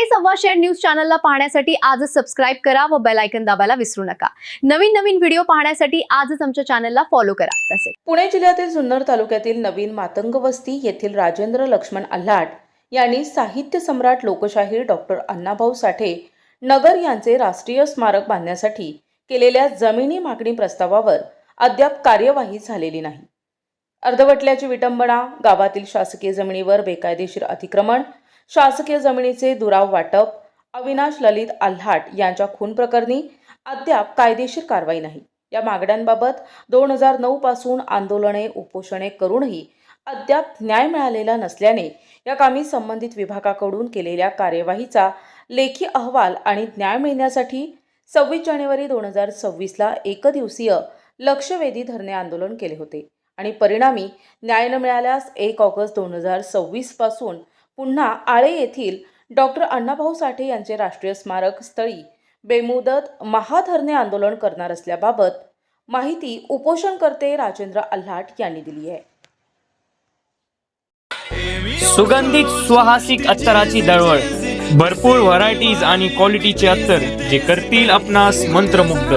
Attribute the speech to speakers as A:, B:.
A: हे सव्वा share news चॅनलला पाहण्यासाठी आजच सबस्क्राईब करा व बेलायकन दाबायला विसरू नका. नवीन नवीन व्हिडिओ पाहण्यासाठी आजच आमच्या चॅनलला फॉलो करा. तसेच.
B: पुणे जिल्ह्यातील जुन्नर तालुक्यातील नवीन मातंग वस्ती येथील राजेंद्र लक्ष्मण आल्हाट यांनी साहित्य सम्राट लोकशाहीर डॉक्टर अण्णाभाऊ साठे नगर यांचे राष्ट्रीय स्मारक बांधण्यासाठी केलेल्या जमिनी मागणी प्रस्तावावर अद्याप कार्यवाही झालेली नाही. अर्धवटल्याची विटंबना गावातील शासकीय जमिनीवर बेकायदेशीर अतिक्रमण शासकीय जमिनीचे दुराव वाटप अविनाश ललित आल्हाट यांच्या खून प्रकरणी अद्याप कायदेशीर कारवाई नाही. या मागण्यांबाबत दोन हजार नऊ पासून आंदोलने उपोषणे करूनही अद्याप न्याय मिळालेला नसल्याने या कामी संबंधित विभागाकडून केलेल्या कार्यवाहीचा लेखी अहवाल आणि न्याय मिळण्यासाठी सव्वीस जानेवारी दोन हजार सव्वीसला एकदिवसीय लक्षवेधी धरणे आंदोलन केले होते आणि परिणामी न्याय न मिळाल्यास एक ऑगस्ट दोन हजार सव्वीसपासून पुन्हा आळे येथील डॉक्टर अण्णाभाऊ साठे यांचे राष्ट्रीय स्मारक स्थळी बेमुदत महाधरणे आंदोलन करणार असल्याबाबत माहिती उपोषणकर्ते राजेंद्र आल्हाट यांनी दिली आहे.
C: सुगंधित सुहासिक अत्तराची दळवळ भरपूर व्हरायटीज आणि क्वालिटीचे अत्तर जे करतील आपणास मंत्रमुग्ध.